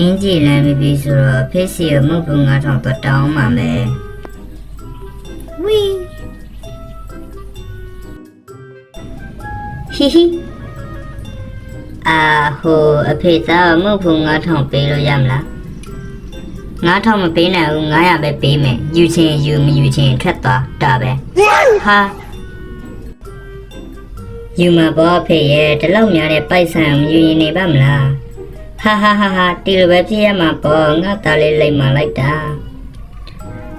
အင်းကြီးလမ်းပြီးပြီဆိုတော့အဖေစီရမုတ်ဘူး9000တော့တောင်းပါမယ်ဝီဟီဟီအာဟိုအဖေသားမုတ်ဘူး9000ပေးလို့ရမလား9000မပေးနိုင်ဘူး900ပဲပေးမယ်ယူချင်ယူမယူချင်ထွက်သွားဒါပဲဟာယူမှာပေါ့အဖေရဲ့ဒီလောက်များတဲ့ပိုက်ဆံမယူရင်နေပါမလား ဟာဟာဟာဟာဒီလိုပဲဖြစ်ရမှာပေါ့ငါသားလေးလိမ့်မာလိုက်တာ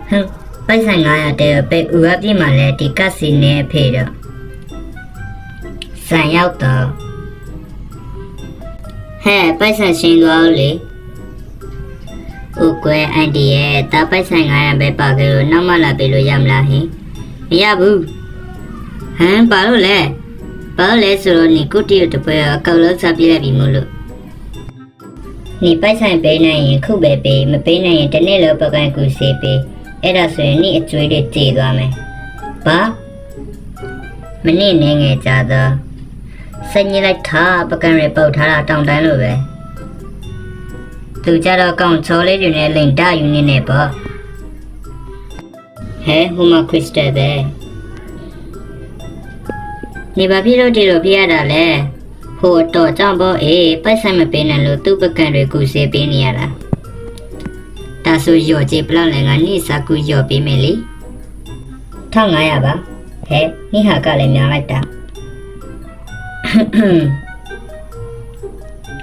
ဟမ်ပိုက်ဆံ900တဲ့ပဲဥအပြည့်မှာလဲဒီကတ်စီနဲ့ဖေးတော့ဆန်ရောက်တော့ဟဲ့ပိုက်ဆံရှင်းသွားလေဥကွယ်အန်တီရဲ့တာပိုက်ဆံ900ပဲပါကြလို့နောက်မှလာပေးလို့ရမလားဟင်မရဘူးဟမ်ဘာလို့လဲဘာလို့လဲဆိုတော့ဒီကုတီကိုတပွဲအကောက်လုံးစားပြလိုက်ပြီမို့လို့ နေပိုက်ဆိုင်ပေးနိုင်ရင်ခုပဲပေးမပေးနိုင်ရင်တစ်နေ့လောက်ပကံကူစေးပေးအဲ့ဒါဆိုရင်နေ့အကျွေးတွေတည်သွားမယ်ဘာမနေ့နေငယ်ကြတော့စညစ်လိုက်တာပကံတွေပုတ်ထားတာတောင်းတန်းလို့ပဲသူကြတော့ကောင်းချောလေးတွေနဲ့လိန်တယူနေနေပေါ့ဟဲဟိုမှာခရစ်စတယ်ပဲနေဘာဖြစ်လို့ဒီလိုပြရတာလဲ ဟိုတော့ကြောင့်ပေါ့အေးပိုက်ဆိုင်မပေးနိုင်လို့သူ့ပကံတွေကူစေးပေးနေရတာဒါဆိုရော့ကြည့်ပလောက်လည်းငါနေ့စာကူရော့ပေးမယ်လေ1500ပါဟဲ့နိဟာကလည်းများလိုက်တာ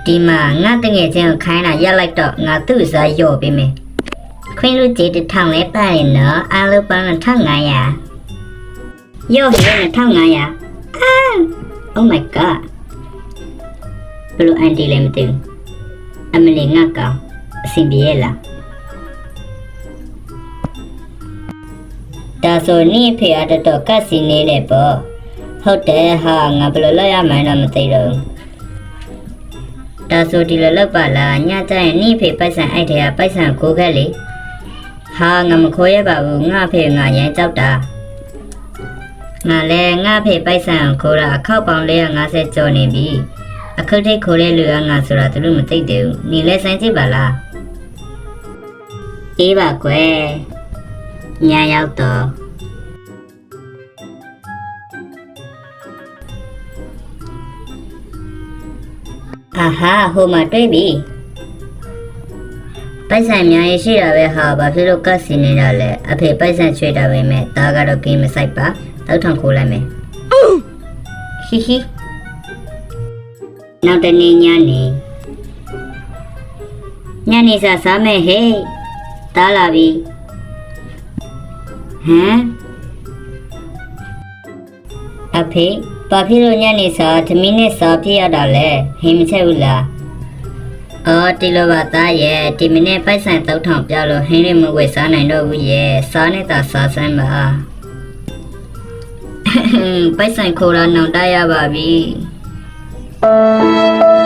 ဒီမှာငါတငယ်ချင်းကိုခိုင်းတာရက်လိုက်တော့ငါသူ့စားရော့ပေးမယ်ခွင်းလူကြီးတစ်ထောင်လဲပါရင်နော်အားလုံးပေါင်း1500ရော့ဟဲ့1500အာ Oh my god ဘယ်လိုအန်တီလဲမသိဘူးအမလီငါကောင်အဆင်ပြေရဲ့လားဒါဆိုနေအဖေအတတော်ကတ်စီနေတယ်ပေါ့ဟုတ်တယ်ဟာငါဘယ်လိုလုပ်ရမှန်းတော့မသိတော့ဘူးဒါဆိုဒီလိုလုပ်ပါလားညကျရင်နေအဖေပိုက်ဆံအိုက်ထဲကပိုက်ဆံကိုခဲ့လေဟာငါမခိုးရပါဘူးငါအဖေငါရမ်းကြောက်တာငါလဲငါအဖေပိုက်ဆံကိုခိုးတာအခောက်ပေါင်450ကျော်နေပြီ အခုထိတ်ခိုးတဲ့လူကငါဆိုတာသူတို့မသိသေးဘူးနေလဲဆိုင်ကြည့်ပါလားအေးပါကွယ်ညာရောက်တော့အာဟာဟိုမှာတွေ့ပြီပိုက်ဆံအများကြီးရှိတာပဲဟာဘာဖြစ်လို့ကတ်စီနေတာလဲအဖေပိုက်ဆံချွေတာပဲမဲ့ဒါကတော့ဂိမ်းမဆိုင်ပါတောက်ထောင်ခိုးလိုက်မယ်ဟီဟီ နောက်တနေ့ညနေညနေစာစားမယ်ဟဲ့တားလာပြီဟမ်အဖေဘာဖြစ်လို့ညနေစာသမီးနဲ့စာပြရတာလဲဟင်းမချက်ဘူးလားအော်ဒီလိုပါသားရဲ့ဒီမနေ့ပိုက်ဆံတောက်ထောင်ပြလို့ဟင်းတွေမဝယ်စားနိုင်တော့ဘူးရဲ့စားနဲ့သာစားစမ်းပါပိုက်ဆံခိုးတာနောင်တရပါပြီ Thank you.